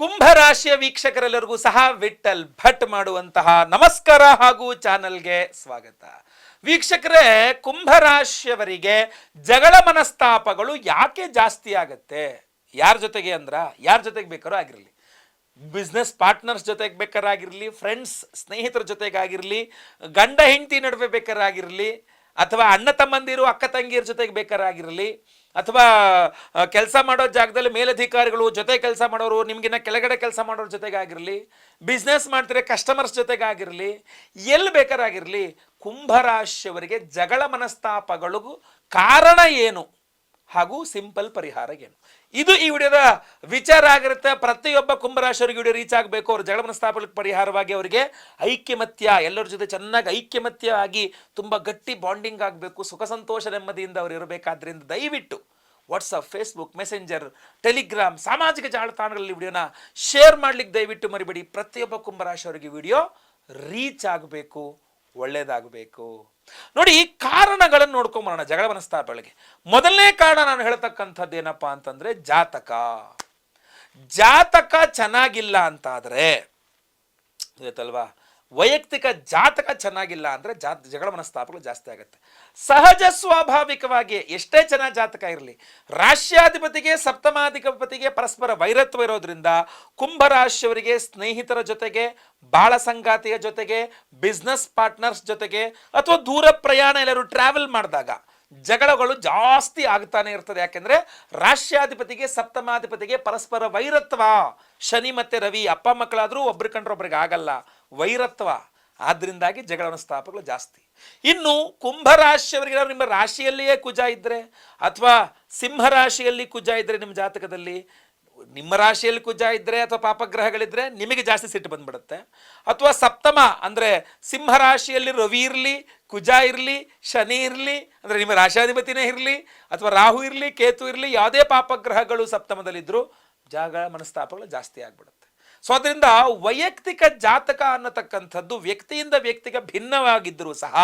ಕುಂಭರಾಶಿಯ ವೀಕ್ಷಕರೆಲ್ಲರಿಗೂ ಸಹ ವಿಠಲ್ ಭಟ್ ಮಾಡುವಂತಹ ನಮಸ್ಕಾರ ಹಾಗೂ ಚಾನಲ್ಗೆ ಸ್ವಾಗತ. ವೀಕ್ಷಕರೇ, ಕುಂಭರಾಶಿಯವರಿಗೆ ಜಗಳ ಮನಸ್ತಾಪಗಳು ಯಾಕೆ ಜಾಸ್ತಿ ಆಗತ್ತೆ? ಯಾರ ಜೊತೆಗೆ ಅಂದ್ರ, ಯಾರ ಜೊತೆಗೆ ಬೇಕಾದ್ರೂ ಆಗಿರಲಿ. ಬಿಸ್ನೆಸ್ ಪಾರ್ಟ್ನರ್ಸ್ ಜೊತೆಗೆ ಬೇಕಾರಾಗಿರಲಿ ಫ್ರೆಂಡ್ಸ್, ಸ್ನೇಹಿತರ ಜೊತೆಗಾಗಿರಲಿ ಗಂಡ ಹೆಂಡತಿ ನಡುವೆ ಬೇಕಾರಾಗಿರಲಿ ಅಥವಾ ಅಣ್ಣ ತಮ್ಮಂದಿರು, ಅಕ್ಕ ತಂಗಿಯರ ಜೊತೆಗೆ ಬೇಕಾರಾಗಿರಲಿ ಅಥವಾ ಕೆಲಸ ಮಾಡೋ ಜಾಗದಲ್ಲಿ ಮೇಲಧಿಕಾರಿಗಳು ಜೊತೆ ಕೆಲಸ ಮಾಡೋರು, ನಿಮಗಿನ್ನ ಕೆಳಗಡೆ ಕೆಲಸ ಮಾಡೋರ ಜೊತೆಗಾಗಿರಲಿ ಬಿಸ್ನೆಸ್ ಮಾಡ್ತಿರೋ ಕಸ್ಟಮರ್ಸ್ ಜೊತೆಗಾಗಿರಲಿ ಎಲ್ಲಿ ಬೇಕಾರಾಗಿರಲಿ, ಕುಂಭರಾಶಿಯವರಿಗೆ ಜಗಳ ಮನಸ್ತಾಪಗಳಿಗೂ ಕಾರಣ ಏನು? ಹಾಗೂ ಸಿಂಪಲ್ ಪರಿಹಾರ ಏನು? ಇದು ಈ ವಿಡಿಯೋದ ವಿಚಾರ ಆಗಿರುತ್ತೆ. ಪ್ರತಿಯೊಬ್ಬ ಕುಂಭರಾಶಿಯವರಿಗೆ ವಿಡಿಯೋ ರೀಚ್ ಆಗಬೇಕು. ಅವ್ರ ಜಗಳ ಮನಸ್ತಾಪಗಳಿಗೆ ಪರಿಹಾರವಾಗಿ ಅವರಿಗೆ ಐಕ್ಯಮತ್ಯ, ಎಲ್ಲರ ಜೊತೆ ಚೆನ್ನಾಗಿ ಐಕ್ಯಮತ್ಯ ಆಗಿ ತುಂಬ ಗಟ್ಟಿ ಬಾಂಡಿಂಗ್ ಆಗಬೇಕು. ಸುಖ ಸಂತೋಷ ನೆಮ್ಮದಿಯಿಂದ ಅವರು ಇರಬೇಕಾದ್ರಿಂದ ದಯವಿಟ್ಟು ವಾಟ್ಸಪ್ ಫೇಸ್ಬುಕ್ ಮೆಸೆಂಜರ್ ಟೆಲಿಗ್ರಾಮ್ ಸಾಮಾಜಿಕ ಜಾಲತಾಣಗಳಲ್ಲಿ ವಿಡಿಯೋನ ಶೇರ್ ಮಾಡ್ಲಿಕ್ಕೆ ದಯವಿಟ್ಟು ಮರಿಬೇಡಿ. ಪ್ರತಿಯೊಬ್ಬ ಕುಂಭರಾಶಿಯವರಿಗೆ ವಿಡಿಯೋ ರೀಚ್ ಆಗಬೇಕು. ಒಳ್ಳೇದಾಗಬೇಕು. ನೋಡಿ, ಈ ಕಾರಣಗಳನ್ನು ನೋಡ್ಕೊಂಬರೋಣ ಜಗಳ ಮನಸ್ತಾಪಗಳಿಗೆ ಮೊದಲನೇ ಕಾರಣ ನಾನು ಹೇಳ್ತಕ್ಕಂಥದ್ದು ಏನಪ್ಪ ಅಂತಂದ್ರೆ, ಜಾತಕ. ಜಾತಕ ಚೆನ್ನಾಗಿಲ್ಲ ಅಂತಾದರೆ, ಗೊತ್ತಲ್ವಾ? ವೈಯಕ್ತಿಕ ಜಾತಕ ಚೆನ್ನಾಗಿಲ್ಲ ಅಂದರೆ ಜಾತ, ಜಗಳ ಮನಸ್ತಾಪಗಳು ಜಾಸ್ತಿ ಆಗುತ್ತೆ. ಸಹಜ ಸ್ವಾಭಾವಿಕವಾಗಿ ಎಷ್ಟೇ ಚೆನ್ನಾಗಿ ಜಾತಕ ಇರಲಿ ರಾಶ್ಯಾಧಿಪತಿಗೆ ಸಪ್ತಮಾಧಿಪತಿಗೆ ಪರಸ್ಪರ ವೈರತ್ವ ಇರೋದ್ರಿಂದ ಕುಂಭರಾಶಿಯವರಿಗೆ, ಸ್ನೇಹಿತರ ಜೊತೆಗೆ, ಬಾಳ ಸಂಗಾತಿಯ ಜೊತೆಗೆ ಬಿಸ್ನೆಸ್ ಪಾರ್ಟ್ನರ್ಸ್ ಜೊತೆಗೆ, ಅಥವಾ ದೂರ ಪ್ರಯಾಣ ಎಲ್ಲರೂ ಟ್ರಾವೆಲ್ ಮಾಡಿದಾಗ ಜಗಳಗಳು ಜಾಸ್ತಿ ಆಗ್ತಾನೆ ಇರ್ತದೆ. ಯಾಕೆಂದ್ರೆ ರಾಷ್ಟ್ರಾಧಿಪತಿಗೆ, ಸಪ್ತಮಾಧಿಪತಿಗೆ ಪರಸ್ಪರ ವೈರತ್ವ. ಶನಿ ಮತ್ತೆ ರವಿ, ಅಪ್ಪ ಮಕ್ಕಳಾದರೂ ಒಬ್ರು ಕಂಡ್ರೆ ಒಬ್ರಿಗೆ ಆಗಲ್ಲ. ವೈರತ್ವ. ಆದ್ದರಿಂದಾಗಿ ಜಗಳ ಸ್ಥಾಪಗಳು ಜಾಸ್ತಿ. ಇನ್ನು ಕುಂಭರಾಶಿಯವರಿಗೆ ನಿಮ್ಮ ರಾಶಿಯಲ್ಲಿಯೇ ಕುಜ ಇದ್ದರೆ ಅಥವಾ ಸಿಂಹ ರಾಶಿಯಲ್ಲಿ ಕುಜ ಇದ್ದರೆ ನಿಮ್ಮ ಜಾತಕದಲ್ಲಿ, ನಿಮ್ಮ ರಾಶಿಯಲ್ಲಿ ಕುಜ ಇದ್ದರೆ ಅಥವಾ ಪಾಪಗ್ರಹಗಳಿದ್ದರೆ ನಿಮಗೆ ಜಾಸ್ತಿ ಸಿಟ್ಟು ಬಂದ್ಬಿಡುತ್ತೆ. ಅಥವಾ ಸಪ್ತಮ ಅಂದ್ರೆ ಸಿಂಹ ರಾಶಿಯಲ್ಲಿ ರವಿ ಇರಲಿ, ಕುಜ ಇರಲಿ, ಶನಿ ಇರಲಿ, ಅಂದ್ರೆ ನಿಮ್ಮ ರಾಶಾಧಿಪತಿನೇ ಇರಲಿ ಅಥವಾ ರಾಹು ಇರಲಿ, ಕೇತು ಇರಲಿ, ಯಾವುದೇ ಪಾಪಗ್ರಹಗಳು ಸಪ್ತಮದಲ್ಲಿದ್ದರೂ ಜಾಗ ಮನಸ್ತಾಪಗಳು ಜಾಸ್ತಿ ಆಗ್ಬಿಡುತ್ತೆ. ಸೊ ಅದರಿಂದ ವೈಯಕ್ತಿಕ ಜಾತಕ ಅನ್ನತಕ್ಕಂಥದ್ದು ವ್ಯಕ್ತಿಯಿಂದ ವ್ಯಕ್ತಿಗೆ ಭಿನ್ನವಾಗಿದ್ದರೂ ಸಹ,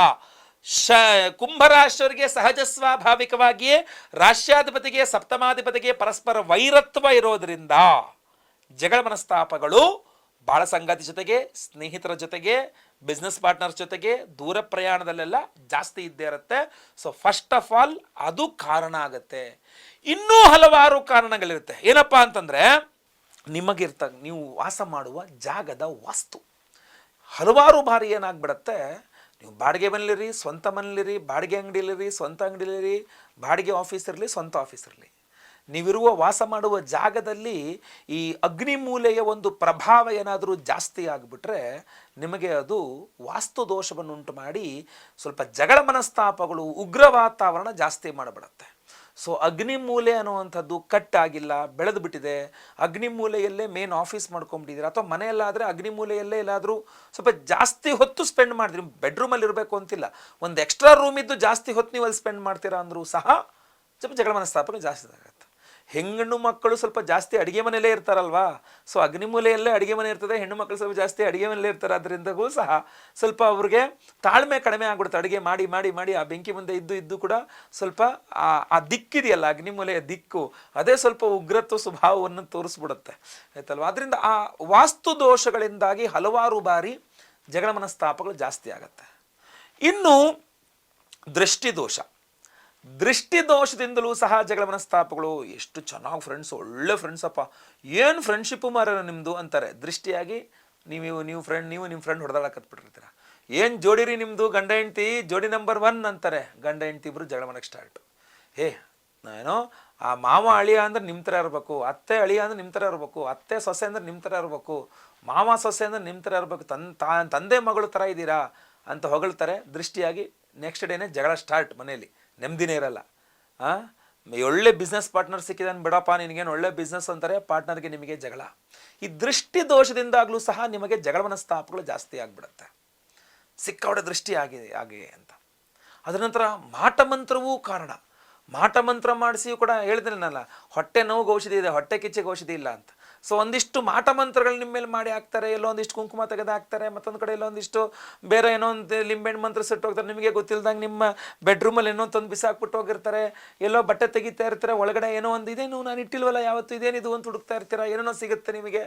ಶ, ಕುಂಭರಾಶಿಯವರಿಗೆ ಸಹಜ ಸ್ವಾಭಾವಿಕವಾಗಿಯೇ, ರಾಷ್ಟ್ರಾಧಿಪತಿಗೆ, ಸಪ್ತಮಾಧಿಪತಿಗೆ ಪರಸ್ಪರ ವೈರತ್ವ ಇರೋದರಿಂದ ಜಗಳ ಮನಸ್ತಾಪಗಳು ಬಾಳ ಸಂಗಾತಿ ಜೊತೆಗೆ, ಸ್ನೇಹಿತರ ಜೊತೆಗೆ ಬಿಸ್ನೆಸ್ ಪಾರ್ಟ್ನರ್ ಜೊತೆಗೆ ದೂರ ಪ್ರಯಾಣದಲ್ಲೆಲ್ಲ ಜಾಸ್ತಿ ಇದ್ದೇ ಇರುತ್ತೆ. ಸೊ ಫಸ್ಟ್ ಆಫ್ ಆಲ್ ಅದು ಕಾರಣ ಆಗುತ್ತೆ. ಇನ್ನೂ ಹಲವಾರು ಕಾರಣಗಳಿರುತ್ತೆ. ಏನಪ್ಪಾ ಅಂತಂದ್ರೆ ನಿಮಗಿರ್ತ ನೀವು ವಾಸ ಮಾಡುವ ಜಾಗದ ವಾಸ್ತು. ಹಲವಾರು ಬಾರಿ ಏನಾಗ್ಬಿಡತ್ತೆ, ನೀವು ಬಾಡಿಗೆ ಮನೇಲಿರಿ, ಸ್ವಂತ ಮನೇಲಿರಿ, ಬಾಡಿಗೆ ಅಂಗಡಿಲಿರಿ, ಸ್ವಂತ ಅಂಗಡಿಲಿರಿ, ಬಾಡಿಗೆ ಆಫೀಸ್ ಇರಲಿ, ಸ್ವಂತ ಆಫೀಸ್ ಇರಲಿ. ನೀವಿರುವ ವಾಸ ಮಾಡುವ ಜಾಗದಲ್ಲಿ ಈ ಅಗ್ನಿ ಮೂಲೆಯ ಒಂದು ಪ್ರಭಾವ ಏನಾದರೂ ಜಾಸ್ತಿ ಆಗಿಬಿಟ್ರೆ ನಿಮಗೆ ಅದು ವಾಸ್ತು ದೋಷವನ್ನುಂಟು ಮಾಡಿ ಸ್ವಲ್ಪ ಜಗಳ ಮನಸ್ತಾಪಗಳು, ಉಗ್ರ ವಾತಾವರಣ ಜಾಸ್ತಿ ಮಾಡಿಬಿಡುತ್ತೆ. ಸೊ ಅಗ್ನಿಮೂಲೆ ಅನ್ನುವಂಥದ್ದು ಕಟ್ ಆಗಿಲ್ಲ ಬೆಳೆದು ಬಿಟ್ಟಿದೆ ಅಗ್ನಿಮೂಲೆಯಲ್ಲೇ ಮೇನ್ ಆಫೀಸ್ ಮಾಡ್ಕೊಂಡ್ಬಿಟ್ಟಿದ್ದೀರಾ? ಅಥವಾ ಮನೆಯಲ್ಲಾದರೆ ಅಗ್ನಿಮೂಲೆಯಲ್ಲೇ ಎಲ್ಲಾದರೂ ಸ್ವಲ್ಪ ಜಾಸ್ತಿ ಹೊತ್ತು ಸ್ಪೆಂಡ್ ಮಾಡಿದ್ರಿ. ಬೆಡ್ರೂಮಲ್ಲಿ ಇರಬೇಕು ಅಂತಿಲ್ಲ. ಒಂದು ಎಕ್ಸ್ಟ್ರಾ ರೂಮ್ ಇದ್ದು ಜಾಸ್ತಿ ಹೊತ್ತು ನೀವು ಅಲ್ಲಿ ಸ್ಪೆಂಡ್ ಮಾಡ್ತೀರಾ ಅಂದರೂ ಸಹ ಸ್ವಲ್ಪ ಜಗಳ ಮನಸ್ತಾಪನೆ ಜಾಸ್ತಿ ಆಗುತ್ತೆ ಹೆಣ್ಣು ಮಕ್ಕಳು ಸ್ವಲ್ಪ ಜಾಸ್ತಿ ಅಡುಗೆ ಮನೆಯಲ್ಲೇ ಇರ್ತಾರಲ್ವಾ? ಸೊ ಅಗ್ನಿಮೂಲೆಯಲ್ಲೇ ಅಡುಗೆ ಮನೆ ಇರ್ತದೆ, ಹೆಣ್ಣು ಮಕ್ಕಳು ಸ್ವಲ್ಪ ಜಾಸ್ತಿ ಅಡುಗೆ ಮನೆಯಲ್ಲೇ ಇರ್ತಾರೆ ಅದರಿಂದಗೂ ಸಹ ಸ್ವಲ್ಪ ಅವ್ರಿಗೆ ತಾಳ್ಮೆ ಕಡಿಮೆ ಆಗ್ಬಿಡುತ್ತೆ. ಅಡುಗೆ ಮಾಡಿ ಮಾಡಿ ಮಾಡಿ, ಆ ಬೆಂಕಿ ಮುಂದೆ ಇದ್ದು ಇದ್ದು ಕೂಡ ಸ್ವಲ್ಪ ಆ ದಿಕ್ಕಿದೆಯಲ್ಲ ಅಗ್ನಿಮೂಲೆಯ ದಿಕ್ಕು, ಅದೇ ಸ್ವಲ್ಪ ಉಗ್ರತ್ವ ಸ್ವಭಾವವನ್ನು ತೋರಿಸ್ಬಿಡುತ್ತೆ. ಆಯ್ತಲ್ವಾ? ಅದರಿಂದ ಆ ವಾಸ್ತು ದೋಷಗಳಿಂದಾಗಿ ಹಲವಾರು ಬಾರಿ ಜಗಳ ಮನಸ್ತಾಪಗಳು ಜಾಸ್ತಿ ಆಗುತ್ತೆ. ಇನ್ನು ದೃಷ್ಟಿದೋಷ. ದೃಷ್ಟಿ ದೋಷದಿಂದಲೂ ಸಹ ಜಗಳ ಮನಸ್ತಾಪಗಳು ಎಷ್ಟು ಚೆನ್ನಾಗಿ ಫ್ರೆಂಡ್ಸ್ ಒಳ್ಳೆ ಫ್ರೆಂಡ್ಸ್ ಅಪ್ಪ. ಏನು ಫ್ರೆಂಡ್ಶಿಪ್ಪು ಮಾರ ನಿಮ್ಮದು ಅಂತಾರೆ. ದೃಷ್ಟಿಯಾಗಿ ನೀವು ನೀವು ಫ್ರೆಂಡ್ ನೀವು ನಿಮ್ಮ ಫ್ರೆಂಡ್ ಹೊಡೆದಾಡಕತ್ಬಿಟ್ಟಿರ್ತೀರ ಏನು ಜೋಡಿರಿ ನಿಮ್ಮದು ಗಂಡ ಹೆಂಡ್ತಿ? ಜೋಡಿ ನಂಬರ್ ಒನ್ ಅಂತಾರೆ. ಗಂಡ ಹೆಂಡ್ತಿ ಇಬ್ಬರು ಜಗಳ ಮನೆಗೆ ಸ್ಟಾರ್ಟ್ ಹೇ ಏನೋ ಆ ಮಾವ ಅಳಿಯ ಅಂದ್ರೆ ನಿಮ್ಮ ಥರ ಇರಬೇಕು, ಅತ್ತೆ ಅಳಿಯ ಅಂದ್ರೆ ನಿಮ್ಮ ಥರ ಇರಬೇಕು, ಅತ್ತೆ ಸೊಸೆ ಅಂದ್ರೆ ನಿಮ್ಮ ಥರ ಇರಬೇಕು, ಮಾವ ಸೊಸೆ ಅಂದ್ರೆ ನಿಮ್ಮ ಥರ ಇರಬೇಕು, ತನ್ ತಂದೆ ಮಗಳು ಥರ ಇದ್ದೀರಾ ಅಂತ ಹೊಗಳ್ತಾರೆ. ದೃಷ್ಟಿಯಾಗಿ ನೆಕ್ಸ್ಟ್ ಡೇನೇ ಜಗಳ ಸ್ಟಾರ್ಟ್ ಮನೆಯಲ್ಲಿ. ನೆಮ್ಮದಿನೇ ಇರಲ್ಲ. ಆ? ಒಳ್ಳೆ ಬಿಸ್ನೆಸ್ ಪಾರ್ಟ್ನರ್ ಸಿಕ್ಕಿದಾನೆ ಬಿಡಪ್ಪ, ನಿನಗೇನು ಒಳ್ಳೆ ಬಿಸ್ನೆಸ್ ಅಂತಾರೆ ಪಾರ್ಟ್ನರ್ಗೆ ನಿಮಗೆ ಜಗಳ. ಈ ದೃಷ್ಟಿ ದೋಷದಿಂದಾಗಲೂ ಸಹ ನಿಮಗೆ ಜಗಳ ಮನಸ್ತಾಪಗಳು ಜಾಸ್ತಿ ಆಗಿಬಿಡುತ್ತೆ. ಸಿಕ್ಕವಡೆ ದೃಷ್ಟಿ ಆಗಿದೆ ಆಗಿದೆ ಅಂತ. ಅದರ ನಂತರ ಮಾಟಮಂತ್ರವೂ ಕಾರಣ. ಮಾಟಮಂತ್ರ ಮಾಡಿಸಿಯೂ ಕೂಡ ಹೇಳಿದ್ರಲ್ಲ ಹೊಟ್ಟೆ ನೋವು ಔಷಧಿ ಇದೆ, ಹೊಟ್ಟೆ ಕಿಚ್ಚಿಗೆ ಔಷಧಿ ಇಲ್ಲ ಅಂತ. ಸೊ ಒಂದಿಷ್ಟು ಮಾಟ ಮಂತ್ರಗಳು ನಿಮ್ಮ ಮೇಲೆ ಮಾಡಿ ಹಾಕ್ತಾರೆ, ಎಲ್ಲೋ ಒಂದಿಷ್ಟು ಕುಂಕುಮ ತೆಗೆದು ಹಾಕ್ತಾರೆ, ಮತ್ತೊಂದು ಕಡೆ ಎಲ್ಲೋ ಒಂದಿಷ್ಟು ಬೇರೆ ಏನೋ ಒಂದು ಲಿಂಬೆಹಣ್ಣು ಮಂತ್ರ ಸುಟ್ಟು ಹೋಗ್ತಾರೆ. ನಿಮಗೆ ಗೊತ್ತಿಲ್ದಂಗೆ ನಿಮ್ಮ ಬೆಡ್ರೂಮಲ್ಲಿ ಏನೋ ತಂದು ಬಿಸಾಕ್ಬಿಟ್ಟು ಹೋಗಿರ್ತಾರೆ, ಎಲ್ಲೋ ಬಟ್ಟೆ ತೆಗಿತಾ ಇರ್ತಾರೆ, ಒಳಗಡೆ ಏನೋ ಒಂದು ಇದೇನು ನಾನು ಇಟ್ಟಿಲ್ವಲ್ಲ, ಯಾವತ್ತು ಇದೇನಿದು ಅಂತ ಹುಡುಕ್ತಾ ಇರ್ತೀರಾ ಏನೇನೋ ಸಿಗುತ್ತೆ ನಿಮಗೆ.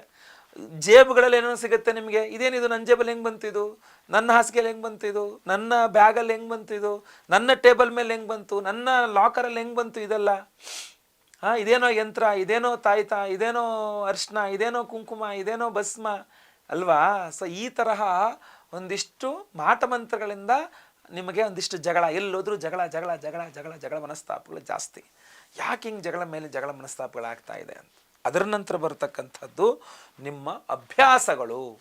ಜೇಬುಗಳಲ್ಲಿ ಏನೋ ಸಿಗುತ್ತೆ ನಿಮಗೆ ಇದೇನಿದು ನನ್ನ ಜೇಬಲ್ಲಿ ಹೆಂಗೆ ಬಂತಿದು ನನ್ನ ಹಾಸಿಗೆಯಲ್ಲಿ ಹೆಂಗೆ ಬಂತಿದು ನನ್ನ ಬ್ಯಾಗಲ್ಲಿ ಹೆಂಗೆ ಬಂತಿದು ನನ್ನ ಟೇಬಲ್ ಮೇಲೆ ಹೆಂಗೆ ಬಂತು? ನನ್ನ ಲಾಕರಲ್ಲಿ ಹೆಂಗೆ ಬಂತು ಇದೆಲ್ಲ? ಹಾಂ, ಇದೇನೋ ಯಂತ್ರ, ಇದೇನೋ ತಾಯ್ತ, ಇದೇನೋ ಅರ್ಶಿನ ಇದೇನೋ ಕುಂಕುಮ, ಇದೇನೋ ಭಸ್ಮ ಅಲ್ವಾ? ಸೊ ಈ ತರಹ ಒಂದಿಷ್ಟು ಮಾಟಮಂತ್ರಗಳಿಂದ ನಿಮಗೆ ಒಂದಿಷ್ಟು ಜಗಳ, ಎಲ್ಲೋದ್ರೂ ಜಗಳ ಜಗಳ ಜಗಳ ಜಗಳ ಜಗಳ ಮನಸ್ತಾಪಗಳು ಜಾಸ್ತಿ. ಯಾಕೆ ಹಿಂಗೆ ಜಗಳ ಮೇಲೆ ಜಗಳ ಮನಸ್ತಾಪಗಳಾಗ್ತಾ ಇದೆ ಅಂತ? ಅದರ ನಂತರ ಬರತಕ್ಕಂಥದ್ದು ನಿಮ್ಮ ಅಭ್ಯಾಸಗಳು.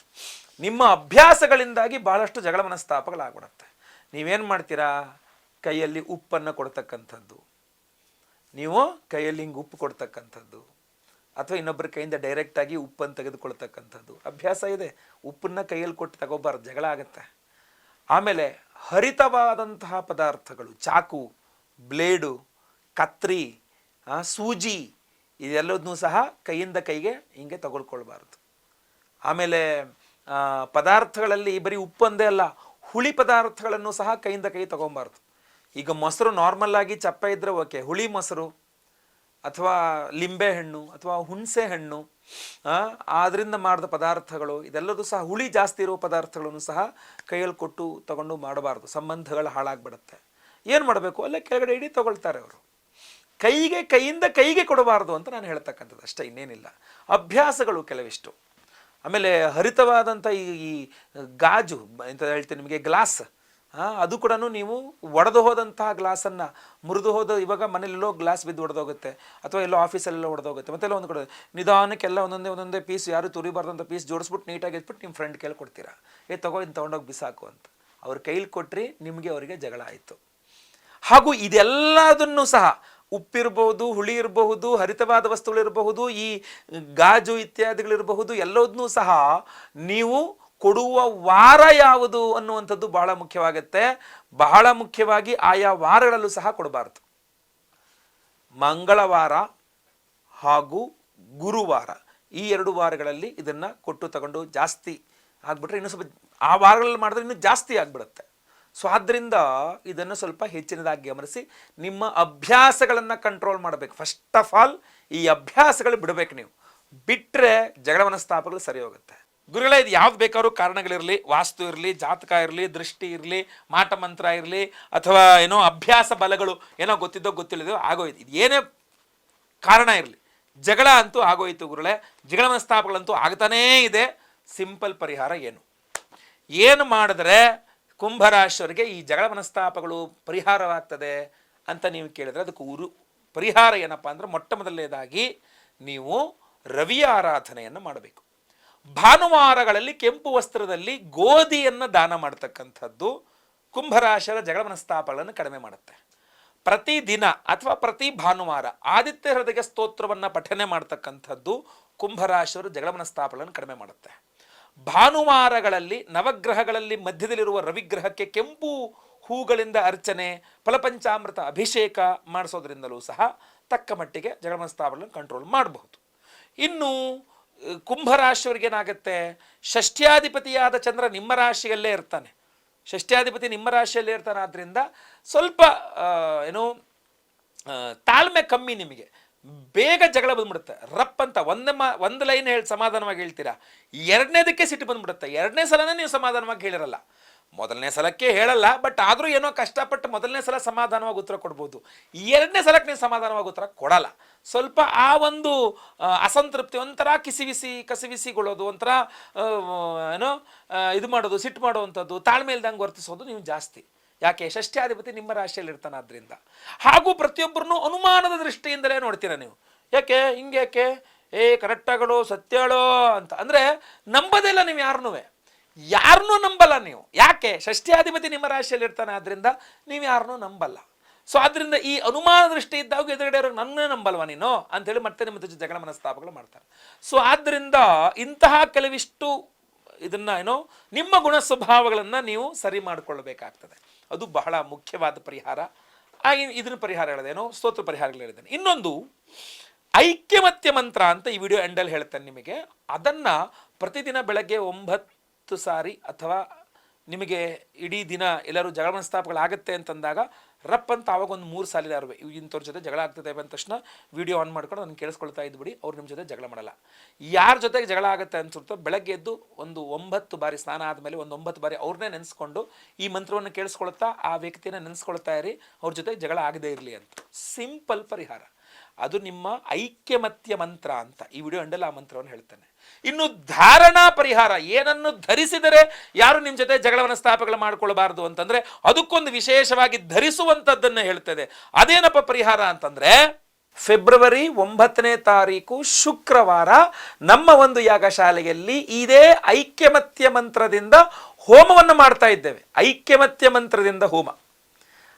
ನಿಮ್ಮ ಅಭ್ಯಾಸಗಳಿಂದಾಗಿ ಭಾಳಷ್ಟು ಜಗಳ ಮನಸ್ತಾಪಗಳಾಗ್ಬಿಡುತ್ತೆ. ನೀವೇನು ಮಾಡ್ತೀರಾ? ಕೈಯಲ್ಲಿ ಉಪ್ಪನ್ನು ಕೊಡ್ತಕ್ಕಂಥದ್ದು. ನೀವು ಕೈಯಲ್ಲಿ ಹಿಂಗೆ ಉಪ್ಪು ಕೊಡ್ತಕ್ಕಂಥದ್ದು ಅಥವಾ ಇನ್ನೊಬ್ಬರ ಕೈಯಿಂದ ಡೈರೆಕ್ಟಾಗಿ ಉಪ್ಪನ್ನು ತೆಗೆದುಕೊಳ್ತಕ್ಕಂಥದ್ದು. ಅಭ್ಯಾಸ ಇದೆ. ಉಪ್ಪನ್ನ ಕೈಯಲ್ಲಿ ಕೊಟ್ಟು ತಗೋಬಾರ್ದು. ಜಗಳ ಆಗುತ್ತೆ. ಆಮೇಲೆ ಹರಿತವಾದಂತಹ ಪದಾರ್ಥಗಳು, ಚಾಕು, ಬ್ಲೇಡು, ಕತ್ರಿ ಸೂಜಿ ಇದೆಲ್ಲದನ್ನೂ ಸಹ ಕೈಯಿಂದ ಕೈಗೆ ಹಿಂಗೆ ತಗೊಳ್ಕೊಳ್ಬಾರ್ದು. ಆಮೇಲೆ ಪದಾರ್ಥಗಳಲ್ಲಿ ಬರೀ ಉಪ್ಪೊಂದೇ ಅಲ್ಲ, ಹುಳಿ ಪದಾರ್ಥಗಳನ್ನು ಸಹ ಕೈಯಿಂದ ಕೈ ತಗೊಬಾರ್ದು ಈಗ ಮೊಸರು ನಾರ್ಮಲ್ ಆಗಿ ಚಪ್ಪ ಇದ್ರೆ ಓಕೆ ಹುಳಿ ಮೊಸರು ಅಥವಾ ಲಿಂಬೆ ಹಣ್ಣು ಅಥವಾ ಹುಣಸೆ ಹಣ್ಣು ಆದ್ರಿಂದ ಮಾಡಿದ ಪದಾರ್ಥಗಳು, ಇದೆಲ್ಲದೂ ಸಹ ಹುಳಿ ಜಾಸ್ತಿ ಇರೋ ಪದಾರ್ಥಗಳನ್ನು ಸಹ ಕೈಯಲ್ಲಿ ಕೊಟ್ಟು ತಗೊಂಡು ಮಾಡಬಾರ್ದು. ಸಂಬಂಧಗಳು ಹಾಳಾಗ್ಬಿಡುತ್ತೆ. ಏನು ಮಾಡಬೇಕು? ಅಲ್ಲೇ ಕೆಳಗಡೆ ಇಡೀ ತಗೊಳ್ತಾರೆ ಅವರು. ಕೈಗೆ, ಕೈಯಿಂದ ಕೈಗೆ ಕೊಡಬಾರ್ದು ಅಂತ ನಾನು ಹೇಳ್ತಕ್ಕಂಥದ್ದು. ಅಷ್ಟೇ, ಇನ್ನೇನಿಲ್ಲ. ಅಭ್ಯಾಸಗಳು ಕೆಲವಿಷ್ಟು. ಆಮೇಲೆ ಹರಿತವಾದಂಥ ಈ ಗಾಜು ಅಂತ ಹೇಳ್ತೀನಿ ನಿಮಗೆ, ಗ್ಲಾಸ್. ಅದು ಕೂಡ ನೀವು ಒಡೆದು ಹೋದಂತಹ ಗ್ಲಾಸನ್ನು ಮುರಿದು ಹೋದ ಇವಾಗ ಮನೇಲೆಲ್ಲೋ ಗ್ಲಾಸ್ ಬಿದ್ದು ಒಡೆದೋಗುತ್ತೆ ಅಥವಾ ಎಲ್ಲೋ ಆಫೀಸಲ್ಲೆಲ್ಲ ಒಡೆದೋಗುತ್ತೆ. ಮತ್ತೆಲ್ಲ ಒಂದು ಕಡೆ ನಿಧಾನಕ್ಕೆಲ್ಲ ಒಂದೊಂದೇ ಒಂದೊಂದೇ ಪೀಸ್ ಯಾರು ತುರಿಬಾರ್ದಂಥ ಪೀಸ್ ಜೋಡಿಸ್ಬಿಟ್ಟು ನೀಟಾಗಿ ಎತ್ಬಿಟ್ಟು ನಿಮ್ಮ ಫ್ರೆಂಡ್ ಕೈಲಿ ಕೊಡ್ತೀರಾ? ಏ, ತಗೋ ಇನ್ನು ತೊಗೊಂಡೋಗಿ ಬಿಸಾಕು ಅಂತ. ಅವ್ರ ಕೈಲಿ ಕೊಟ್ರಿ, ನಿಮಗೆ ಅವರಿಗೆ ಜಗಳ ಆಯಿತು. ಹಾಗೂ ಇದೆಲ್ಲದನ್ನು ಸಹ ಉಪ್ಪಿರಬಹುದು ಹುಳಿ ಇರಬಹುದು ಹರಿತವಾದ ವಸ್ತುಗಳಿರಬಹುದು, ಈ ಗಾಜು ಇತ್ಯಾದಿಗಳಿರಬಹುದು, ಎಲ್ಲದನ್ನೂ ಸಹ ನೀವು ಕೊಡುವ ವಾರ ಯಾವುದು ಅನ್ನುವಂಥದ್ದು ಬಹಳ ಮುಖ್ಯವಾಗುತ್ತೆ. ಬಹಳ ಮುಖ್ಯವಾಗಿ ಆಯಾ ವಾರಗಳಲ್ಲೂ ಸಹ ಕೊಡಬಾರದು. ಮಂಗಳವಾರ ಹಾಗೂ ಗುರುವಾರ ಈ ಎರಡು ವಾರಗಳಲ್ಲಿ ಇದನ್ನು ಕೊಟ್ಟು ತಗೊಂಡು ಜಾಸ್ತಿ ಆಗ್ಬಿಟ್ರೆ ಇನ್ನೂ ಸ್ವಲ್ಪ ಆ ವಾರಗಳಲ್ಲಿ ಮಾಡಿದ್ರೆ ಇನ್ನೂ ಜಾಸ್ತಿ ಆಗ್ಬಿಡುತ್ತೆ. ಸೊ ಆದ್ದರಿಂದ ಇದನ್ನು ಸ್ವಲ್ಪ ಹೆಚ್ಚಿನದಾಗಿ ಗಮನಿಸಿ ನಿಮ್ಮ ಅಭ್ಯಾಸಗಳನ್ನು ಕಂಟ್ರೋಲ್ ಮಾಡಬೇಕು. ಫಸ್ಟ್ ಆಫ್ ಆಲ್ ಈ ಅಭ್ಯಾಸಗಳು ಬಿಡಬೇಕು ನೀವು. ಬಿಟ್ಟರೆ ಜಗಳ ಮನಸ್ತಾಪಗಳು ಸರಿ ಹೋಗುತ್ತೆ. ಗುರುಗಳೇ, ಇದು ಯಾವ್ದು ಬೇಕಾದ್ರೂ ಕಾರಣಗಳಿರಲಿ, ವಾಸ್ತು ಇರಲಿ, ಜಾತಕ ಇರಲಿ, ದೃಷ್ಟಿ ಇರಲಿ, ಮಾಟ ಮಂತ್ರ ಇರಲಿ, ಅಥವಾ ಏನೋ ಅಭ್ಯಾಸ ಬಲಗಳು, ಏನೋ ಗೊತ್ತಿದ್ದೋ ಗೊತ್ತಿಲ್ಲದೋ ಆಗೋಯ್ತು. ಇದು ಏನೇ ಕಾರಣ ಇರಲಿ, ಜಗಳ ಅಂತೂ ಆಗೋಯ್ತು ಗುರುಗಳೇ, ಜಗಳ ಮನಸ್ತಾಪಗಳಂತೂ ಆಗ್ತಾನೇ ಇದೆ. ಸಿಂಪಲ್ ಪರಿಹಾರ ಏನು? ಏನು ಮಾಡಿದ್ರೆ ಕುಂಭರಾಶಿಯವರಿಗೆ ಈ ಜಗಳ ಮನಸ್ತಾಪಗಳು ಪರಿಹಾರವಾಗ್ತದೆ ಅಂತ ನೀವು ಕೇಳಿದರೆ ಅದಕ್ಕೆ ಉರು, ಪರಿಹಾರ ಏನಪ್ಪ ಅಂದ್ರೆ ಮೊಟ್ಟ ಮೊದಲನೇದಾಗಿ ನೀವು ರವಿಯ ಆರಾಧನೆಯನ್ನು ಮಾಡಬೇಕು. ಭಾನುವಾರಗಳಲ್ಲಿ ಕೆಂಪು ವಸ್ತ್ರದಲ್ಲಿ ಗೋಧಿಯನ್ನು ದಾನ ಮಾಡ್ತಕ್ಕಂಥದ್ದು ಕುಂಭರಾಶರ ಜಗಳ ಮನಸ್ತಾಪಗಳನ್ನು ಕಡಿಮೆ ಮಾಡುತ್ತೆ. ಪ್ರತಿ ದಿನ ಅಥವಾ ಪ್ರತಿ ಭಾನುವಾರ ಆದಿತ್ಯ ಹೃದಯ ಸ್ತೋತ್ರವನ್ನು ಪಠನೆ ಮಾಡ್ತಕ್ಕಂಥದ್ದು ಕುಂಭರಾಶರ ಜಗಳ ಮನಸ್ತಾಪಗಳನ್ನು ಕಡಿಮೆ ಮಾಡುತ್ತೆ. ಭಾನುವಾರಗಳಲ್ಲಿ ನವಗ್ರಹಗಳಲ್ಲಿ ಮಧ್ಯದಲ್ಲಿರುವ ರವಿಗ್ರಹಕ್ಕೆ ಕೆಂಪು ಹೂಗಳಿಂದ ಅರ್ಚನೆ, ಫಲಪಂಚಾಮೃತ ಅಭಿಷೇಕ ಮಾಡಿಸೋದ್ರಿಂದಲೂ ಸಹ ತಕ್ಕ ಮಟ್ಟಿಗೆ ಜಗಳ ಮನಸ್ತಾಪಗಳನ್ನು ಕಂಟ್ರೋಲ್ ಮಾಡಬಹುದು. ಇನ್ನು ಅಹ್, ಕುಂಭರಾಶಿಯವರಿಗೆ ಏನಾಗುತ್ತೆ? ಷಷ್ಠ್ಯಾಧಿಪತಿಯಾದ ಚಂದ್ರ ನಿಮ್ಮ ರಾಶಿಯಲ್ಲೇ ಇರ್ತಾನೆ. ಷಷ್ಠ್ಯಾಧಿಪತಿ ನಿಮ್ಮ ರಾಶಿಯಲ್ಲೇ ಇರ್ತಾನೆ. ಆದ್ದರಿಂದ ಸ್ವಲ್ಪ ಏನು ತಾಳ್ಮೆ ಕಮ್ಮಿ ನಿಮಗೆ. ಬೇಗ ಜಗಳ ಬಂದ್ಬಿಡುತ್ತೆ. ರಪ್ ಅಂತ ಒಂದೇ ಮಾ ಒಂದು ಲೈನ್ ಹೇಳಿ ಸಮಾಧಾನವಾಗಿ ಹೇಳ್ತೀರಾ? ಎರಡನೇದಕ್ಕೆ ಸಿಟ್ಟು ಬಂದ್ಬಿಡುತ್ತೆ. ಎರಡನೇ ಸಲನೇ ನೀವು ಸಮಾಧಾನವಾಗಿ ಹೇಳಿರಲ್ಲ. ಮೊದಲನೇ ಸಲಕ್ಕೆ ಹೇಳಲ್ಲ ಬಟ್ ಆದರೂ ಏನೋ ಕಷ್ಟಪಟ್ಟು ಮೊದಲನೇ ಸಲ ಸಮಾಧಾನವಾಗಿ ಉತ್ತರ ಕೊಡ್ಬೋದು. ಎರಡನೇ ಸಲಕ್ಕೆ ನೀವು ಸಮಾಧಾನವಾಗಿ ಉತ್ತರ ಕೊಡಲ್ಲ. ಸ್ವಲ್ಪ ಆ ಒಂದು ಅಸಂತೃಪ್ತಿ ಒಂಥರ ಕಿಸಿವಿಸಿ ಕಸಿವಿಸಿಗೊಳ್ಳೋದು ಒಂಥರ ಏನೋ ಇದು ಮಾಡೋದು, ಸಿಟ್ಟು ಮಾಡುವಂಥದ್ದು ತಾಳ್ಮೆ ಇಲ್ದಂಗೆ ವರ್ತಿಸೋದು ನೀವು ಜಾಸ್ತಿ. ಯಾಕೆ? ಷಷ್ಠ್ಯಾಧಿಪತಿ ನಿಮ್ಮ ರಾಶಿಯಲ್ಲಿ ಇರ್ತಾನೆ ಆದ್ದರಿಂದ ಹಾಗೂ ಪ್ರತಿಯೊಬ್ಬರನ್ನು ಅನುಮಾನದ ದೃಷ್ಟಿಯಿಂದಲೇ ನೋಡ್ತೀರಾ ನೀವು. ಯಾಕೆ? ಹಿಂಗೆ ಯಾಕೆ ಏ ಕರೆಕ್ಟಾಗಳು ಸತ್ಯಗಳು ಅಂತ. ಅಂದರೆ ನಂಬೋದೇ ಇಲ್ಲ ನೀವು ಯಾರನ್ನೂ ಯಾರನ್ನೂ ನಂಬಲ್ಲ ನೀವು. ಯಾಕೆ? ಷಷ್ಠ್ಯಾಧಿಪತಿ ನಿಮ್ಮ ರಾಶಿಯಲ್ಲಿ ಇರ್ತಾನೆ, ಆದ್ರಿಂದ ನೀವು ಯಾರನ್ನೂ ನಂಬಲ್ಲ. ಸೊ ಆದ್ರಿಂದ ಈ ಅನುಮಾನ ದೃಷ್ಟಿ ಇದ್ದಾಗ ಎದುರುಗಡೆ ಇರೋ ನನ್ನೇ ನಂಬಲ್ವಾ ನೀನು? ಅಂತೇಳಿ ಮತ್ತೆ ನಿಮ್ಮ ಜಗಳ ಮನಸ್ತಾಪಗಳು ಮಾಡ್ತಾರೆ. ಸೊ ಆದ್ರಿಂದ ಇಂತಹ ಕೆಲವಿಷ್ಟು ಇದನ್ನ ಏನೋ, ನಿಮ್ಮ ಗುಣ ಸ್ವಭಾವಗಳನ್ನು ನೀವು ಸರಿ ಮಾಡಿಕೊಳ್ಳಬೇಕಾಗ್ತದೆ ಅದು ಬಹಳ ಮುಖ್ಯವಾದ ಪರಿಹಾರ. ಇದನ್ನ ಪರಿಹಾರ ಹೇಳಿದೇನೋ ಸ್ತೋತ್ರ ಪರಿಹಾರಗಳು ಹೇಳಿದ್ದೇನೆ. ಇನ್ನೊಂದು, ಐಕ್ಯಮತ್ಯ ಮಂತ್ರ ಅಂತ ಈ ವಿಡಿಯೋ ಎಂಡಲ್ಲಿ ಹೇಳ್ತೇನೆ ನಿಮಗೆ. ಅದನ್ನು ಪ್ರತಿದಿನ ಬೆಳಗ್ಗೆ ಒಂಬತ್ತು ಸಾರಿ ಅಥವಾ ನಿಮಗೆ ಇಡೀ ದಿನ ಎಲ್ಲರೂ ಜಗಳ ಮನಸ್ತಾಪಗಳಾಗತ್ತೆ ಅಂತಂದಾಗ ರಪ್ ಅಂತ ಆವಾಗ ಒಂದು ಮೂರು ಸಾಲಿದಾರು ಇಂಥವ್ರ ಜೊತೆ ಜಗಳ ಆಗ್ತದೆ ಬಂದ ತಕ್ಷಣ ವಿಡಿಯೋ ಆನ್ ಮಾಡ್ಕೊಂಡು ಅದನ್ನು ಕೇಳಿಸ್ಕೊಳ್ತಾ ಇದ್ಬಿಡಿ, ಅವ್ರು ನಿಮ್ಮ ಜೊತೆ ಜಗಳ ಮಾಡಲ್ಲ. ಯಾರ ಜೊತೆಗೆ ಜಗಳ ಆಗುತ್ತೆ ಅನ್ಸುತ್ತೋ ಬೆಳಗ್ಗೆ ಎದ್ದು ಒಂದು ಒಂಬತ್ತು ಬಾರಿ ಸ್ನಾನ ಆದಮೇಲೆ ಒಂದು ಒಂಬತ್ತು ಬಾರಿ ಅವ್ರನ್ನೇ ನೆನೆಸ್ಕೊಂಡು ಈ ಮಂತ್ರವನ್ನು ಕೇಳಿಸ್ಕೊಳ್ತಾ, ಆ ವ್ಯಕ್ತಿನ ನೆನೆಸ್ಕೊಳ್ತಾ ಇರಿ, ಅವ್ರ ಜೊತೆ ಜಗಳ ಆಗದೇ ಇರಲಿ ಅಂತ. ಸಿಂಪಲ್ ಪರಿಹಾರ. ಅದು ನಿಮ್ಮ ಐಕ್ಯಮತ್ಯ ಮಂತ್ರ ಅಂತ. ಈ ವಿಡಿಯೋ ಅಂಡಲ್ಲಿ ಆ ಮಂತ್ರವನ್ನು ಹೇಳ್ತಾನೆ. ಇನ್ನು ಧಾರಣಾ ಪರಿಹಾರ, ಏನನ್ನು ಧರಿಸಿದರೆ ಯಾರು ನಿಮ್ಮ ಜೊತೆ ಜಗಳವನ್ನು ಸ್ಥಾಪಗಳು ಮಾಡಿಕೊಳ್ಳಬಾರದು ಅಂತಂದ್ರೆ ಅದಕ್ಕೊಂದು ವಿಶೇಷವಾಗಿ ಧರಿಸುವಂಥದ್ದನ್ನು ಹೇಳ್ತದೆ. ಅದೇನಪ್ಪ ಪರಿಹಾರ ಅಂತಂದ್ರೆ ಫೆಬ್ರವರಿ ಒಂಬತ್ತನೇ ತಾರೀಕು ಶುಕ್ರವಾರ ನಮ್ಮ ಒಂದು ಯಾಗಶಾಲೆಯಲ್ಲಿ ಇದೇ ಐಕ್ಯಮತ್ಯ ಮಂತ್ರದಿಂದ ಹೋಮವನ್ನು ಮಾಡ್ತಾ ಇದ್ದೇವೆ. ಐಕ್ಯಮತ್ಯ ಮಂತ್ರದಿಂದ ಹೋಮ.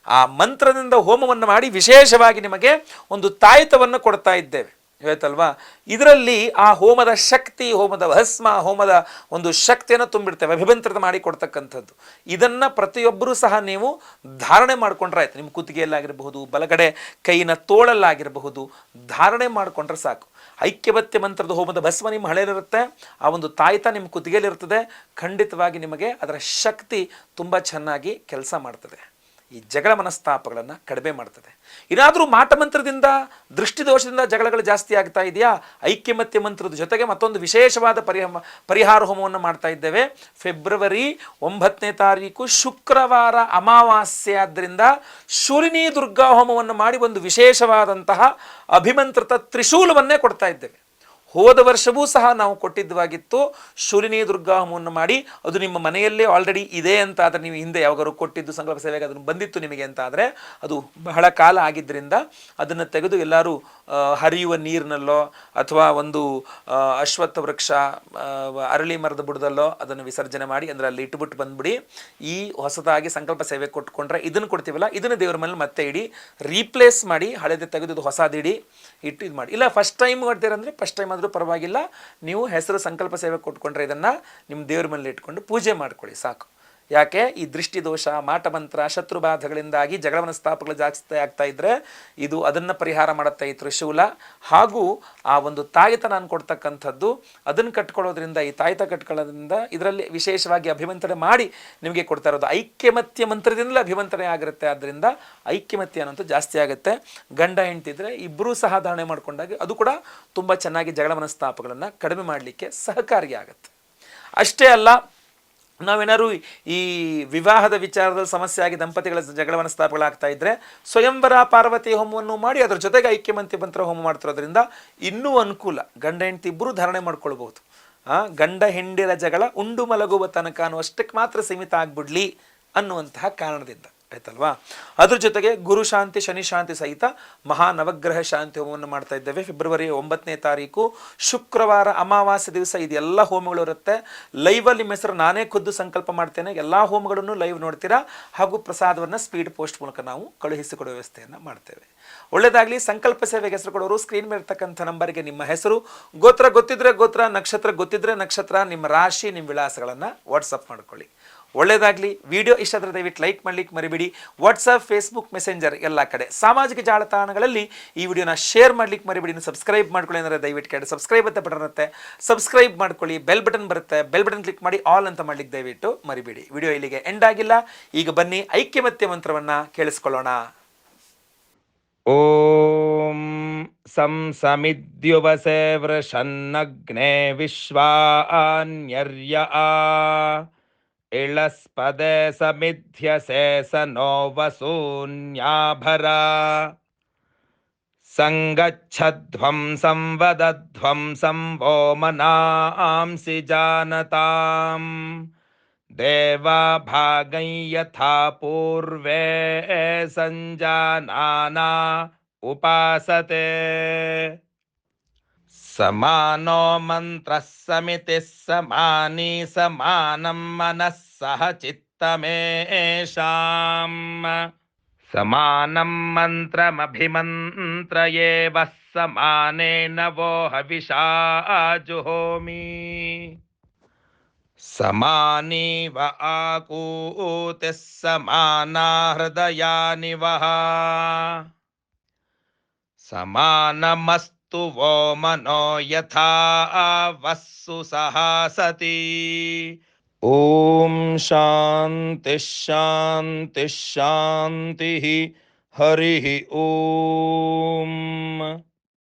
ಆ ಮಂತ್ರದಿಂದ ಹೋಮವನ್ನು ಮಾಡಿ ವಿಶೇಷವಾಗಿ ನಿಮಗೆ ಒಂದು ತಾಯಿತವನ್ನು ಕೊಡ್ತಾ ಇದ್ದೇವೆ. ಇವತ್ತಲ್ವಾ ಇದರಲ್ಲಿ ಆ ಹೋಮದ ಶಕ್ತಿ, ಹೋಮದ ಭಸ್ಮ, ಹೋಮದ ಒಂದು ಶಕ್ತಿಯನ್ನು ತುಂಬಿಡ್ತೇವೆ, ಅಭಿಮಂತ್ರಿತ ಮಾಡಿ ಕೊಡ್ತಕ್ಕಂಥದ್ದು. ಇದನ್ನು ಪ್ರತಿಯೊಬ್ಬರೂ ಸಹ ನೀವು ಧಾರಣೆ ಮಾಡಿಕೊಂಡ್ರೆ ಆಯ್ತು. ನಿಮ್ಮ ಕುತ್ತಿಗೆಯಲ್ಲಾಗಿರಬಹುದು, ಬಲಗಡೆ ಕೈನ ತೋಳಲ್ಲಾಗಿರಬಹುದು, ಧಾರಣೆ ಮಾಡಿಕೊಂಡ್ರೆ ಸಾಕು. ಐಕ್ಯವತ್ಯ ಮಂತ್ರದ ಹೋಮದ ಭಸ್ಮ ನಿಮ್ಮ ಹಳೆಯಲ್ಲಿರುತ್ತೆ ಆ ಒಂದು ತಾಯಿತ ನಿಮ್ಮ ಕುತ್ತಿಗೆಯಲ್ಲಿರ್ತದೆ ಖಂಡಿತವಾಗಿ ನಿಮಗೆ ಅದರ ಶಕ್ತಿ ತುಂಬ ಚೆನ್ನಾಗಿ ಕೆಲಸ ಮಾಡ್ತದೆ. ಈ ಜಗಳ ಮನಸ್ತಾಪಗಳನ್ನು ಕಡಿಮೆ ಮಾಡ್ತದೆ. ಏನಾದರೂ ಮಾಟಮಂತ್ರದಿಂದ, ದೃಷ್ಟಿದೋಷದಿಂದ ಜಗಳಗಳು ಜಾಸ್ತಿ ಆಗ್ತಾ ಇದೆಯಾ? ಐಕ್ಯಮತ್ಯ ಮಂತ್ರದ ಜೊತೆಗೆ ಮತ್ತೊಂದು ವಿಶೇಷವಾದ ಪರಿಹ ಪರಿಹಾರ ಹೋಮವನ್ನು ಮಾಡ್ತಾ ಇದ್ದೇವೆ. ಫೆಬ್ರವರಿ ಒಂಬತ್ತನೇ ತಾರೀಕು, ಶುಕ್ರವಾರ ಅಮಾವಾಸ್ಯೆ ಆದ್ದರಿಂದ ಶೂಲಿನಿ ದುರ್ಗಾ ಹೋಮವನ್ನು ಮಾಡಿ ಒಂದು ವಿಶೇಷವಾದಂತಹ ಅಭಿಮಂತ್ರಿತ ತ್ರಿಶೂಲವನ್ನೇ ಕೊಡ್ತಾ ಇದ್ದೇವೆ. ಹೋದ ವರ್ಷವೂ ಸಹ ನಾವು ಕೊಟ್ಟಿದ್ದವಾಗಿತ್ತು. ಶೂಲಿನಿ ದುರ್ಗಾ ಹೋಮವನ್ನು ಮಾಡಿ, ಅದು ನಿಮ್ಮ ಮನೆಯಲ್ಲೇ ಆಲ್ರೆಡಿ ಇದೆ ಅಂತ ಆದರೆ ನೀವು ಹಿಂದೆ ಯಾವಾಗಾರು ಕೊಟ್ಟಿದ್ದು ಸಂಕಲ್ಪ ಸೇವೆಗೆ ಅದನ್ನು ಬಂದಿತ್ತು ನಿಮಗೆ ಅಂತ ಆದರೆ ಅದು ಬಹಳ ಕಾಲ ಆಗಿದ್ದರಿಂದ ಅದನ್ನು ತೆಗೆದು ಎಲ್ಲರೂ ಹರಿಯುವ ನೀರಿನಲ್ಲೋ ಅಥವಾ ಒಂದು ಅಶ್ವತ್ಥ ವೃಕ್ಷ ಅರಳಿ ಮರದ ಬುಡದಲ್ಲೋ ಅದನ್ನು ವಿಸರ್ಜನೆ ಮಾಡಿ ಅಂದರೆ ಅಲ್ಲಿ ಇಟ್ಬಿಟ್ಟು ಬಂದ್ಬಿಡಿ. ಈ ಹೊಸದಾಗಿ ಸಂಕಲ್ಪ ಸೇವೆ ಕೊಟ್ಕೊಂಡ್ರೆ ಇದನ್ನು ಕೊಡ್ತೀವಲ್ಲ, ಇದನ್ನು ದೇವ್ರ ಮೇಲೆ ಮತ್ತೆ ಇಡಿ ರೀಪ್ಲೇಸ್ ಮಾಡಿ, ಹಳೆದು ತೆಗೆದು ಇದು ಹೊಸದಿಡಿ ಇಟ್ಟು ಇದು ಮಾಡಿ. ಇಲ್ಲ ಫಸ್ಟ್ ಟೈಮ್ ಮಾಡ್ತೀರಂದ್ರೆ ಫಸ್ಟ್ ಟೈಮ್ ಆದರೂ ಪರವಾಗಿಲ್ಲ, ನೀವು ಹೆಸರು ಸಂಕಲ್ಪ ಸೇವೆ ಕೊಟ್ಕೊಂಡ್ರೆ ಇದನ್ನು ನಿಮ್ಮ ದೇವ್ರ ಮೇಲೆ ಇಟ್ಕೊಂಡು ಪೂಜೆ ಮಾಡ್ಕೊಳ್ಳಿ, ಸಾಕು. ಯಾಕೆ? ಈ ದೃಷ್ಟಿ ದೋಷ ಮಾಟಮಂತ್ರ, ಶತ್ರುಬಾಧಗಳಿಂದಾಗಿ ಜಗಳ ಮನಸ್ತಾಪಗಳು ಜಾಸ್ತಿ ಆಗ್ತಾ ಇದ್ರೆ ಇದು ಅದನ್ನು ಪರಿಹಾರ ಮಾಡುತ್ತೆ ಈ ತ್ರಿಶೂಲ ಹಾಗೂ ಆ ಒಂದು ತಾಯಿತ ನಾನು ಕೊಡ್ತಕ್ಕಂಥದ್ದು ಅದನ್ನು ಕಟ್ಕೊಳ್ಳೋದ್ರಿಂದ, ಈ ತಾಯಿತ ಕಟ್ಕೊಳ್ಳೋದ್ರಿಂದ ಇದರಲ್ಲಿ ವಿಶೇಷವಾಗಿ ಅಭಿಮಂತ್ರಣೆ ಮಾಡಿ ನಿಮಗೆ ಕೊಡ್ತಾ ಇರೋದು. ಐಕ್ಯಮತ್ಯ ಮಂತ್ರದಿಂದಲೇ ಅಭಿಮಂತ್ರಣೆ ಆಗಿರುತ್ತೆ. ಆದ್ದರಿಂದ ಐಕ್ಯಮತ್ಯ ಅನ್ನೋದು ಜಾಸ್ತಿ ಆಗುತ್ತೆ. ಗಂಡ ಹೆಂಡ್ತಿದ್ರೆ ಇಬ್ಬರೂ ಸಹ ಧಾರಣೆ ಮಾಡ್ಕೊಂಡಾಗ ಅದು ಕೂಡ ತುಂಬ ಚೆನ್ನಾಗಿ ಜಗಳ ಮನಸ್ತಾಪಗಳನ್ನು ಕಡಿಮೆ ಮಾಡಲಿಕ್ಕೆ ಸಹಕಾರಿಯಾಗುತ್ತೆ. ಅಷ್ಟೇ ಅಲ್ಲ ನಾವೇನಾದ್ರು ಈ ವಿವಾಹದ ವಿಚಾರದಲ್ಲಿ ಸಮಸ್ಯೆ ಆಗಿ ದಂಪತಿಗಳ ಜಗಳವನ್ನು ಸ್ಥಾಪಗಳಾಗ್ತಾ ಇದ್ದರೆ ಸ್ವಯಂವರ ಪಾರ್ವತಿ ಹೋಮವನ್ನು ಮಾಡಿ ಅದರ ಜೊತೆಗೆ ಐಕ್ಯಮಂತ್ಯ ಮಂತ್ರ ಹೋಮ ಮಾಡ್ತಿರೋದ್ರಿಂದ ಇನ್ನೂ ಅನುಕೂಲ. ಗಂಡ ಹೆಂಡತಿ ಇಬ್ಬರು ಧಾರಣೆ ಮಾಡ್ಕೊಳ್ಬಹುದು. ಆ, ಗಂಡ ಹೆಂಡಿರ ಜಗಳ ಉಂಡು ಮಲಗುವ ತನಕ ಅನ್ನುವಷ್ಟಕ್ಕೆ ಮಾತ್ರ ಸೀಮಿತ ಆಗ್ಬಿಡ್ಲಿ ಅನ್ನುವಂತಹ ಕಾರಣದಿಂದ. ಆಯ್ತಲ್ವಾ? ಅದ್ರ ಜೊತೆಗೆ ಗುರು ಶಾಂತಿ, ಶನಿ ಶಾಂತಿ ಸಹಿತ ಮಹಾ ನವಗ್ರಹ ಶಾಂತಿ ಹೋಮವನ್ನು ಮಾಡ್ತಾ ಇದ್ದೇವೆ. ಫೆಬ್ರವರಿ ಒಂಬತ್ತನೇ ತಾರೀಕು, ಶುಕ್ರವಾರ ಅಮಾವಾಸ್ಯ ದಿವಸ ಇದೆಲ್ಲ ಹೋಮಗಳು ಇರುತ್ತೆ. ಲೈವಲ್ಲಿ ನಿಮ್ಮ ಹೆಸರು ನಾನೇ ಖುದ್ದು ಸಂಕಲ್ಪ ಮಾಡ್ತೇನೆ. ಎಲ್ಲ ಹೋಮಗಳನ್ನು ಲೈವ್ ನೋಡ್ತೀರಾ? ಹಾಗೂ ಪ್ರಸಾದವನ್ನು ಸ್ಪೀಡ್ ಪೋಸ್ಟ್ ಮೂಲಕ ನಾವು ಕಳುಹಿಸಿಕೊಡುವ ವ್ಯವಸ್ಥೆಯನ್ನು ಮಾಡ್ತೇವೆ. ಒಳ್ಳೆಯದಾಗಲಿ ಸಂಕಲ್ಪ ಸೇವೆಗೆ ಹೆಸರು ಕೊಡೋರು ಸ್ಕ್ರೀನ್ ಮೇಲೆ ಇರ್ತಕ್ಕಂಥ ನಂಬರ್ಗೆ ನಿಮ್ಮ ಹೆಸರು. ಗೋತ್ರ ಗೊತ್ತಿದ್ರೆ ಗೋತ್ರ, ನಕ್ಷತ್ರ ಗೊತ್ತಿದ್ರೆ ನಕ್ಷತ್ರ. ನಿಮ್ಮ ರಾಶಿ, ನಿಮ್ಮ ವಿಳಾಸಗಳನ್ನು ವಾಟ್ಸಪ್ ಮಾಡ್ಕೊಳ್ಳಿ. ಒಳ್ಳೆಯದಾಗಲಿ ವಿಡಿಯೋ ಇಷ್ಟ ಆದರೆ ದಯವಿಟ್ಟು ಲೈಕ್ ಮಾಡ್ಲಿಕ್ಕೆ ಮರಿಬೇಡಿ ವಾಟ್ಸಪ್ ಫೇಸ್ಬುಕ್ ಮೆಸೆಂಜರ್ ಎಲ್ಲ ಕಡೆ ಸಾಮಾಜಿಕ ಜಾಲತಾಣಗಳಲ್ಲಿ ಈ ವಿಡಿಯೋನ ಶೇರ್ ಮಾಡ್ಲಿಕ್ಕೆ ಮರಿಬೇಡಿ ಇನ್ನು ಸಬ್ಸ್ಕ್ರೈಬ್ ಮಾಡ್ಕೊಳ್ಳಿ ಅಂದರೆ ದಯವಿಟ್ಟು ಕೆಳಗೆ ಸಬ್ಸ್ಕ್ರೈಬ್ ಅಂತ ಬಟನ್ ಇರುತ್ತೆ ಸಬ್ಸ್ಕ್ರೈಬ್ ಮಾಡ್ಕೊಳ್ಳಿ ಬೆಲ್ ಬಟನ್ ಬರುತ್ತೆ ಬೆಲ್ ಬಟನ್ ಕ್ಲಿಕ್ ಮಾಡಿ ಆಲ್ ಅಂತ ಮಾಡ್ಲಿಕ್ಕೆ ದಯವಿಟ್ಟು ಮರಿಬೇಡಿ ವಿಡಿಯೋ ಇಲ್ಲಿಗೆ ಎಂಡ್ ಆಗಿಲ್ಲ ಈಗ ಬನ್ನಿ ಐಕ್ಯಮತ್ಯ ಮಂತ್ರವನ್ನು ಕೇಳಿಸ್ಕೊಳ್ಳೋಣ ॐ सं समिद्युवसे वृषन्नग्ने विश्वान्यर्य आ इळस्पदे समिध्यसे स नो वसून्याभरा। सङ्गच्छध्वं संवदध्वं संवो मनांसि जानताम् देवा भागं यथा पूर्वे सञ्जानाना उपासते। समानो मन्त्रः समितिः समानी समानं मनः सह चित्तमेषाम्। समानं मन्त्रमभिमन्त्रये वः समानेन वो हविषा जुहोमि। समानीव आकूतिः समाना हृदयानि वः। तत्तु वो मनो यथा वस्सु सहासति ॐ शान्तिः शान्तिः शान्तिः हरिः ॐ